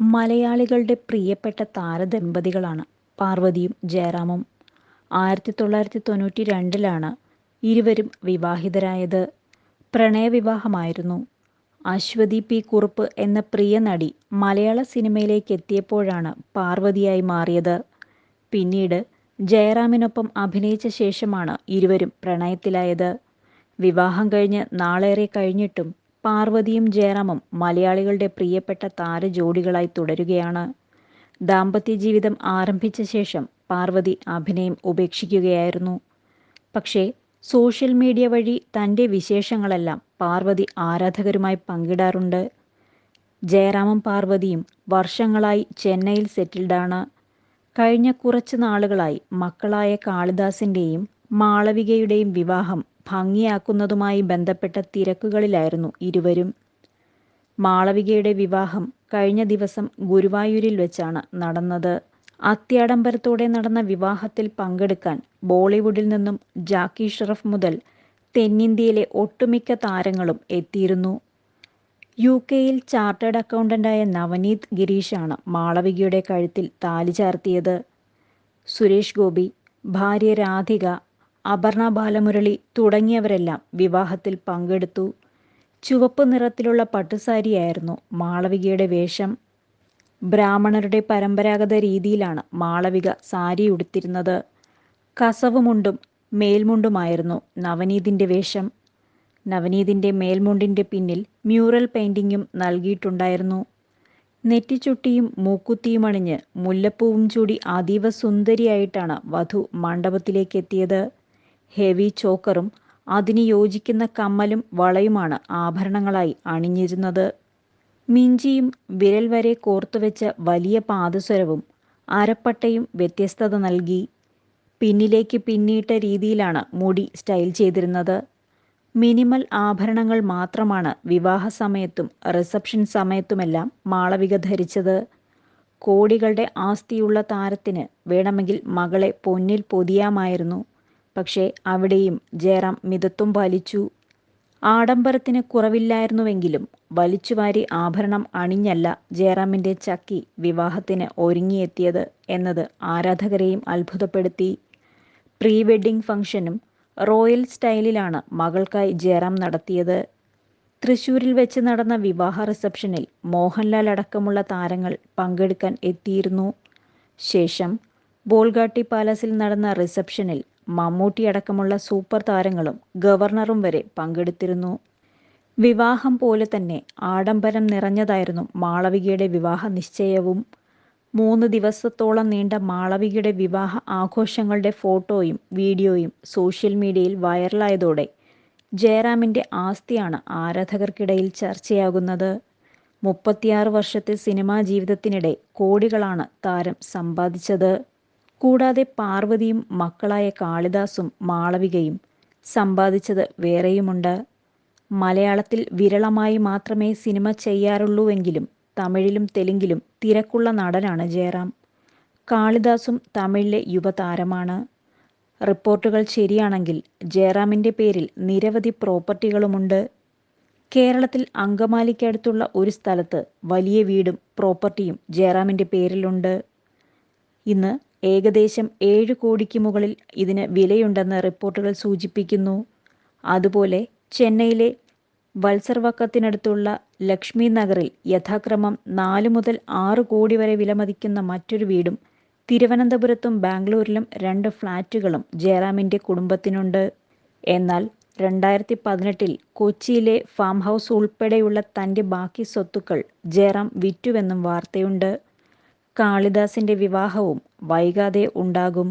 മലയാളികളുടെ പ്രിയപ്പെട്ട താരദമ്പതികളാണ് പാർവതിയും ജയറാമും. ആയിരത്തി തൊള്ളായിരത്തി തൊണ്ണൂറ്റി രണ്ടിലാണ് ഇരുവരും വിവാഹിതരായത്. പ്രണയവിവാഹമായിരുന്നു. അശ്വതി പി കുറുപ്പ് എന്ന പ്രിയ നടി മലയാള സിനിമയിലേക്ക് എത്തിയപ്പോഴാണ് പാർവതിയായി മാറിയത്. പിന്നീട് ജയറാമിനൊപ്പം അഭിനയിച്ച ശേഷമാണ് ഇരുവരും പ്രണയത്തിലായത്. വിവാഹം കഴിഞ്ഞ് നാളേറെ കഴിഞ്ഞിട്ടും പാർവതിയും ജയറാമും മലയാളികളുടെ പ്രിയപ്പെട്ട താരജോഡികളായി തുടരുകയാണ്. ദാമ്പത്യ ജീവിതം ആരംഭിച്ച ശേഷം പാർവതി അഭിനയം ഉപേക്ഷിക്കുകയായിരുന്നു. പക്ഷേ സോഷ്യൽ മീഡിയ വഴി തന്റെ വിശേഷങ്ങളെല്ലാം പാർവതി ആരാധകരുമായി പങ്കിടാറുണ്ട്. ജയറാമും പാർവതിയും വർഷങ്ങളായി ചെന്നൈയിൽ സെറ്റിൽഡാണ്. കഴിഞ്ഞ കുറച്ച് നാളുകളായി മക്കളായ കാളിദാസിന്റെയും മാളവികയുടെയും വിവാഹം ഭംഗിയാക്കുന്നതുമായി ബന്ധപ്പെട്ട തിരക്കുകളിലായിരുന്നു ഇരുവരും. മാളവികയുടെ വിവാഹം കഴിഞ്ഞ ദിവസം ഗുരുവായൂരിൽ വെച്ചാണ് നടന്നത്. അത്യാഡംബരത്തോടെ നടന്ന വിവാഹത്തിൽ പങ്കെടുക്കാൻ ബോളിവുഡിൽ നിന്നും ജാക്കി ഷറഫ് മുതൽ തെന്നിന്ത്യയിലെ ഒട്ടുമിക്ക താരങ്ങളും എത്തിയിരുന്നു. യു കെയിൽ ചാർട്ടേഡ് അക്കൗണ്ടന്റായ നവനീത് ഗിരീഷാണ് മാളവികയുടെ കഴുത്തിൽ താലി ചാർത്തിയത്. സുരേഷ് ഗോപി ഭാര്യ രാധിക അപർണ ബാലമുരളി തുടങ്ങിയവരെല്ലാം വിവാഹത്തിൽ പങ്കെടുത്തു. ചുവപ്പ് നിറത്തിലുള്ള പട്ടുസാരിയായിരുന്നു മാളവികയുടെ വേഷം. ബ്രാഹ്മണരുടെ പരമ്പരാഗത രീതിയിലാണ് മാളവിക സാരി ഉടുത്തിരുന്നത്. കസവുമുണ്ടും മേൽമുണ്ടുമായിരുന്നു നവനീതിന്റെ വേഷം. നവനീതിന്റെ മേൽമുണ്ടിന്റെ പിന്നിൽ മ്യൂറൽ പെയിന്റിങ്ങും നൽകിയിട്ടുണ്ടായിരുന്നു. നെറ്റിച്ചുട്ടിയും മൂക്കുത്തിയും അണിഞ്ഞ് മുല്ലപ്പൂവും ചൂടി അതീവ സുന്ദരിയായിട്ടാണ് വധു മണ്ഡപത്തിലേക്ക് എത്തിയത്. ഹെവി ചോക്കറും അതിന് യോജിക്കുന്ന കമ്മലും വളയുമാണ് ആഭരണങ്ങളായി അണിഞ്ഞിരുന്നത്. മിഞ്ചിയും വിരൽ വരെ കോർത്തുവെച്ച വലിയ പാദസ്വരവും അരപ്പട്ടയും വ്യത്യസ്തത നൽകി. പിന്നിലേക്ക് പിന്നിയിട്ട രീതിയിലാണ് മുടി സ്റ്റൈൽ ചെയ്തിരുന്നത്. മിനിമൽ ആഭരണങ്ങൾ മാത്രമാണ് വിവാഹ സമയത്തും റിസപ്ഷൻ സമയത്തുമെല്ലാം മാളവിക ധരിച്ചത്. കോടികളുടെ ആസ്തിയുള്ള താരത്തിന് വേണമെങ്കിൽ മകളെ പൊന്നിൽ പൊതിയാമായിരുന്നു. പക്ഷേ അവിടെയും ജയറാം മിതത്വം പാലിച്ചു. ആഡംബരത്തിന് കുറവില്ലായിരുന്നുവെങ്കിലും വലിച്ചുവാരി ആഭരണം അണിഞ്ഞല്ല ജയറാമിന്റെ ചക്കി വിവാഹത്തിന് ഒരുങ്ങിയെത്തിയത് എന്നത് ആരാധകരെയും അത്ഭുതപ്പെടുത്തി. പ്രീ വെഡ്ഡിംഗ് ഫംഗ്ഷനും റോയൽ സ്റ്റൈലിലാണ് മകൾക്കായി ജയറാം നടത്തിയത്. തൃശൂരിൽ വെച്ച് നടന്ന വിവാഹ റിസപ്ഷനിൽ മോഹൻലാൽ അടക്കമുള്ള താരങ്ങൾ പങ്കെടുക്കാൻ എത്തിയിരുന്നു. ശേഷം ബോൾഗാട്ടി പാലസിൽ നടന്ന റിസപ്ഷനിൽ മമ്മൂട്ടി അടക്കമുള്ള സൂപ്പർ താരങ്ങളും ഗവർണറും വരെ പങ്കെടുത്തിരുന്നു. വിവാഹം പോലെ തന്നെ ആഡംബരം നിറഞ്ഞതായിരുന്നു മാളവികയുടെ വിവാഹ നിശ്ചയവും. മൂന്ന് ദിവസത്തോളം നീണ്ട മാളവികയുടെ വിവാഹ ആഘോഷങ്ങളുടെ ഫോട്ടോയും വീഡിയോയും സോഷ്യൽ മീഡിയയിൽ വൈറലായതോടെ ജയറാമിന്റെ ആസ്തിയാണ് ആരാധകർക്കിടയിൽ ചർച്ചയാകുന്നത്. മുപ്പത്തിയാറ് വർഷത്തെ സിനിമാ ജീവിതത്തിനിടെ കോടികളാണ് താരം സമ്പാദിച്ചത്. കൂടാതെ പാർവതിയും മക്കളായ കാളിദാസും മാളവികയും സമ്പാദിച്ചത് വേറെയുമുണ്ട്. മലയാളത്തിൽ വിരളമായി മാത്രമേ സിനിമ ചെയ്യാറുള്ളൂവെങ്കിലും തമിഴിലും തെലുങ്കിലും തിരക്കുള്ള നടനാണ് ജയറാം. കാളിദാസും തമിഴിലെ യുവതാരമാണ്. റിപ്പോർട്ടുകൾ ശരിയാണെങ്കിൽ ജയറാമിന്റെ പേരിൽ നിരവധി പ്രോപ്പർട്ടികളുമുണ്ട്. കേരളത്തിൽ അങ്കമാലിക്കടുത്തുള്ള ഒരു സ്ഥലത്ത് വലിയ വീടും പ്രോപ്പർട്ടിയും ജയറാമിന്റെ പേരിലുണ്ട്. ഇന്ന് ഏകദേശം ഏഴ് കോടിക്ക് മുകളിൽ ഇതിന് വിലയുണ്ടെന്ന് റിപ്പോർട്ടുകൾ സൂചിപ്പിക്കുന്നു. അതുപോലെ ചെന്നൈയിലെ വത്സർവക്കത്തിനടുത്തുള്ള ലക്ഷ്മി നഗറിൽ യഥാക്രമം നാല് മുതൽ ആറ് കോടി വരെ വിലമതിക്കുന്ന മറ്റൊരു വീടും തിരുവനന്തപുരത്തും ബാംഗ്ലൂരിലും രണ്ട് ഫ്ളാറ്റുകളും ജയറാമിന്റെ കുടുംബത്തിനുണ്ട്. എന്നാൽ രണ്ടായിരത്തി പതിനെട്ടിൽ കൊച്ചിയിലെ ഫാം ഹൗസ് ഉൾപ്പെടെയുള്ള തന്റെ ബാക്കി സ്വത്തുക്കൾ ജയറാം വിറ്റുവെന്നും വാർത്തയുണ്ട്. കാളിദാസിന്റെ വിവാഹവും വൈകാതെ ഉണ്ടാകും